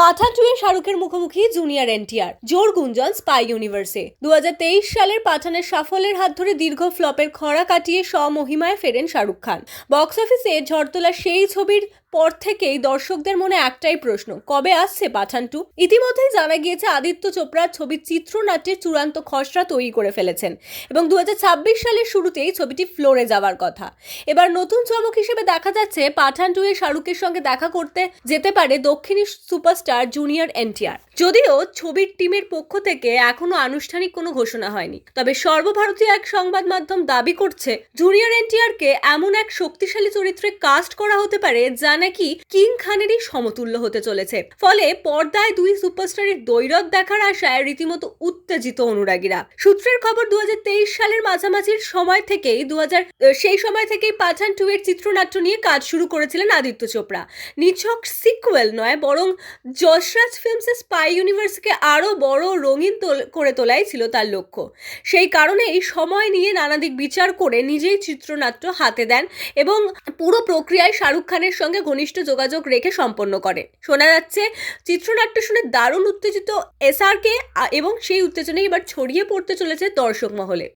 পাঠান টুয়ে শাহরুখের মুখোমুখি জুনিয়র এনটিআর, জোর গুঞ্জন স্পাই ইউনিভার্সে। দু হাজার তেইশ সালের পাঠানের সাফল্যের হাত ধরে দীর্ঘ ফ্লপের খরা কাটিয়ে স্বমহিমায় ফেরেন শাহরুখ খান। বক্স অফিসে ঝড় তোলা সেই ছবির পর থেকেই দর্শকদের মনে একটাই প্রশ্ন, কবে আসছে পাঠান টু ইতিমধ্যেই জানা গিয়েছে আদিত্য চোপড়া ছবির চিত্রনাট্যের চূড়ান্ত খসড়া তৈরি করে ফেলেছেন এবং দু হাজার ছাব্বিশ সালের শুরুতেই ছবিটি ফ্লোরে যাওয়ার কথা। এবার নতুন চমক হিসেবে দেখা যাচ্ছে পাঠান টু এ শাহরুখের সঙ্গে দেখা করতে যেতে পারে দক্ষিণী সুপারস্টার জুনিয়র এনটিআর। যদিও ছবির টিমের পক্ষ থেকে এখনও আনুষ্ঠানিক কোনো ঘোষণা হয়নি। তবে সর্বভারতীয় এক সংবাদ মাধ্যম দাবি করছে, জুনিয়র এনটিআর কে এমন এক শক্তিশালী চরিত্রে কাস্ট করা হতে পারে যা নাকি কিং খানেরই সমতুল্য হতে চলেছে। ফলে পর্দায় দুই সুপারস্টারের দৈরত দেখার আশায় রীতিমতো উত্তেজিত অনুরাগীরা। সূত্রের খবর দু সালের মাঝামাঝির সময় থেকেই দু সেই সময় থেকেই পাঠান টু এর চিত্রনাট্য নিয়ে কাজ শুরু করেছিলেন আদিত্য চোপড়া। নিছক সিকুয়েল নয়, বরং যশরাজ ফিল্মসের স্পাই ইউনিভার্সকে আরও বড় রঙিন করে তোলাই ছিল তার লক্ষ্য। সেই কারণেই সময় নিয়ে নানা দিক বিচার করে নিজেই চিত্রনাট্য হাতে দেন এবং পুরো প্রক্রিয়ায় শাহরুখ খানের সঙ্গে ঘনিষ্ঠ যোগাযোগ রেখে সম্পন্ন করে। শোনা যাচ্ছে চিত্রনাট্য শুনে দারুণ উত্তেজিত এসআরকে এবং সেই উত্তেজনাই এবার ছড়িয়ে পড়তে চলেছে দর্শক মহলে।